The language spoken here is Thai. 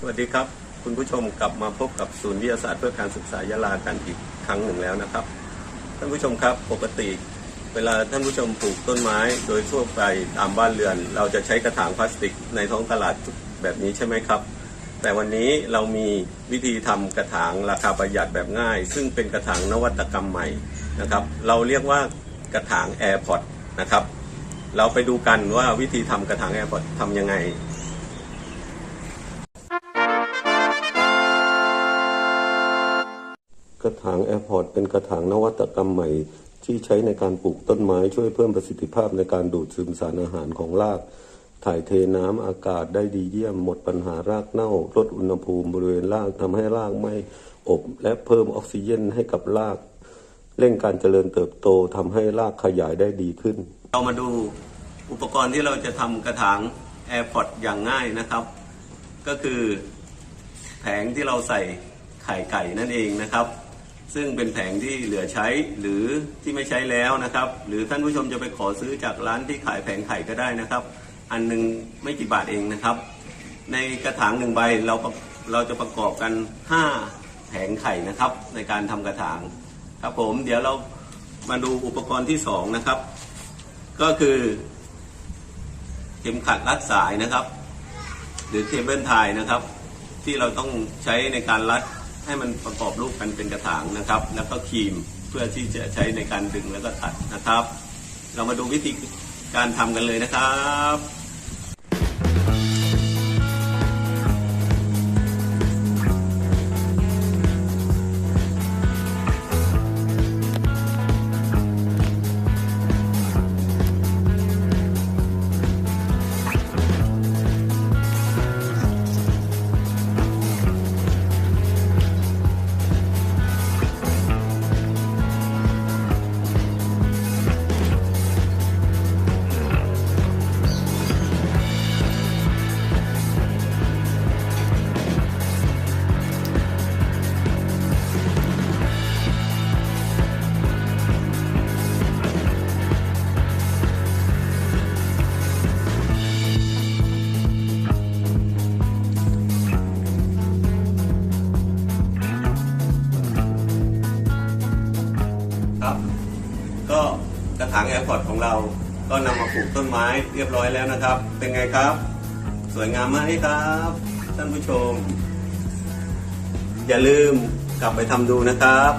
สวัสดีครับ คุณผู้ชมกลับมาพบกับศูนย์วิทยาศาสตร์เพื่อการศึกษายะลากันอีกครั้งหนึ่งแล้วนะครับ ท่านผู้ชมครับปกติเวลาท่านผู้ชมปลูกต้นไม้โดยทั่วไปตามบ้านเรือน เราจะใช้กระถางพลาสติกในท้องตลาดแบบนี้ใช่ไหมครับ แต่วันนี้เรามีวิธีทำกระถางราคาประหยัดแบบง่าย ซึ่งเป็นกระถางนวัตกรรมใหม่นะครับ เราเรียกว่ากระถาง AirPod นะครับ เราไปดูกันว่าวิธีทำกระถาง AirPod ทำยังไง กระถางแอร์พอร์ตเป็นกระถางนวัตกรรมใหม่ ที่ใช้ในการปลูกต้นไม้ช่วยเพิ่มประสิทธิภาพในการดูดซึมสารอาหารของราก ถ่ายเทน้ำอากาศได้ดีเยี่ยมหมดปัญหารากเน่า ลดอุณหภูมิบริเวณรากทำให้รากไม่อบและเพิ่มออกซิเจนให้กับราก เร่งการเจริญเติบโตทำให้รากขยายได้ดีขึ้น เรามาดูอุปกรณ์ที่เราจะทำกระถาง AirPod อย่างง่ายนะครับ ก็คือแผงที่เราใส่ไข่ไก่นั่นเองนะครับ ซึ่งเป็นแผงที่เหลือใช้หรือที่ไม่ใช้แล้วนะครับ หรือท่านผู้ชมจะไปขอซื้อจากร้านที่ขายแผงไข่ก็ได้นะครับ อันหนึงไม่กี่บาทเองนะครับ ในกระถางหนึ่งใบเราเราจะประกอบกัน 5 แผงไข่นะครับ ในการทำกระถางครับผมเดี๋ยวเรามาดูอุปกรณ์ที่สองนะครับ ก็คือเข็มขัดรัดสายนะครับ หรือเคเบิลไทยนะครับ ที่เราต้องใช้ในการรัด ให้มันประกอบรูปกันเป็นกระถางนะครับ แล้วก็ครีมเพื่อที่จะใช้ในการดึงแล้วก็ตัดนะครับ เรามาดูวิธีการทำกันเลยนะครับ ระถางแอร์พอร์ตของเรา ก็นำมาปลูกต้นไม้เรียบร้อยแล้วนะครับ เป็นไงครับ สวยงามมากครับ ท่านผู้ชม อย่าลืมกลับไปทำดูนะครับ